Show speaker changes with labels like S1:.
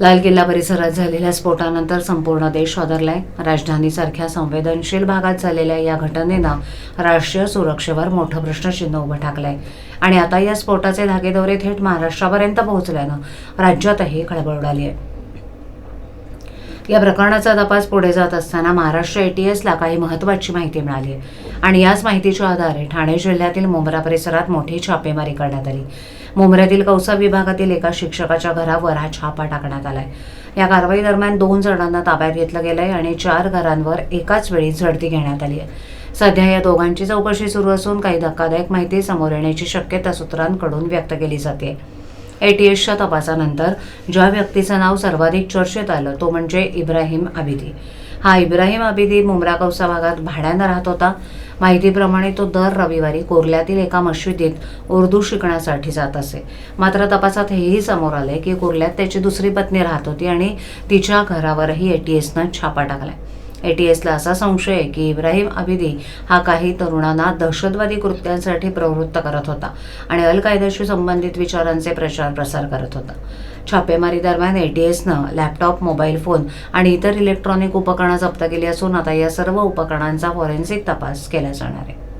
S1: लाल किल्ला परिसरात झालेल्या स्फोटानंतर संपूर्ण देश हादरलाय. राजधानीसारख्या संवेदनशील भागात झालेल्या या घटनेनं राष्ट्रीय सुरक्षेवर मोठं प्रश्नचिन्ह उभं ठाकलंय. आणि आता या स्फोटाचे धागेदोरे थेट महाराष्ट्रापर्यंत पोहोचल्यानं राज्यातही खळबळ उडाली आहे. या प्रकरणाचा तपास पुढे जात असताना महाराष्ट्र एटीएसला काही महत्त्वाची माहिती मिळाली आहे. आणि याच माहितीच्या आधारे ठाणे जिल्ह्यातील मुंब्रा परिसरात मोठी छापेमारी करण्यात आली. मुंब्र्यातील कौसा विभागातील एका शिक्षकाच्या घरावर हा छापा टाकण्यात आलाय. या कारवाई दरम्यान दोन जणांना ताब्यात घेतलं गेलंय आणि चार घरांवर एकाच वेळी झडती घेण्यात आली आहे. सध्या या दोघांची चौकशी सुरू असून काही धक्कादायक माहिती समोर येण्याची शक्यता सूत्रांकडून व्यक्त केली जाते. एटीएसच्या तपासानंतर ज्या व्यक्तीचं नाव सर्वाधिक चर्चेत आलं तो म्हणजे इब्राहिम आबिदी हा इब्राहिम आबिदी मुमरा कौसा भागात भाड्यानं राहत होता. माहितीप्रमाणे तो दर रविवारी कोर्ल्यातील एका मशिदीत उर्दू शिकण्यासाठी जात असे. मात्र तपासात हेही समोर आले की कोर्ल्यात त्याची दुसरी पत्नी राहत होती आणि तिच्या घरावरही एटीएसनं छापा टाकलाय. एटीएसला असा संशय आहे की इब्राहिम अबिदी हा काही तरुणांना दहशतवादी कृत्यांसाठी प्रवृत्त करत होता आणि अल कायद्याशी संबंधित विचारांचे प्रचार प्रसार करत होता. छापेमारी दरम्यान एटीएसनं लॅपटॉप मोबाईल फोन आणि इतर इलेक्ट्रॉनिक उपकरणं जप्त केली असून आता या सर्व उपकरणांचा फॉरेन्सिक तपास केला जाणार आहे.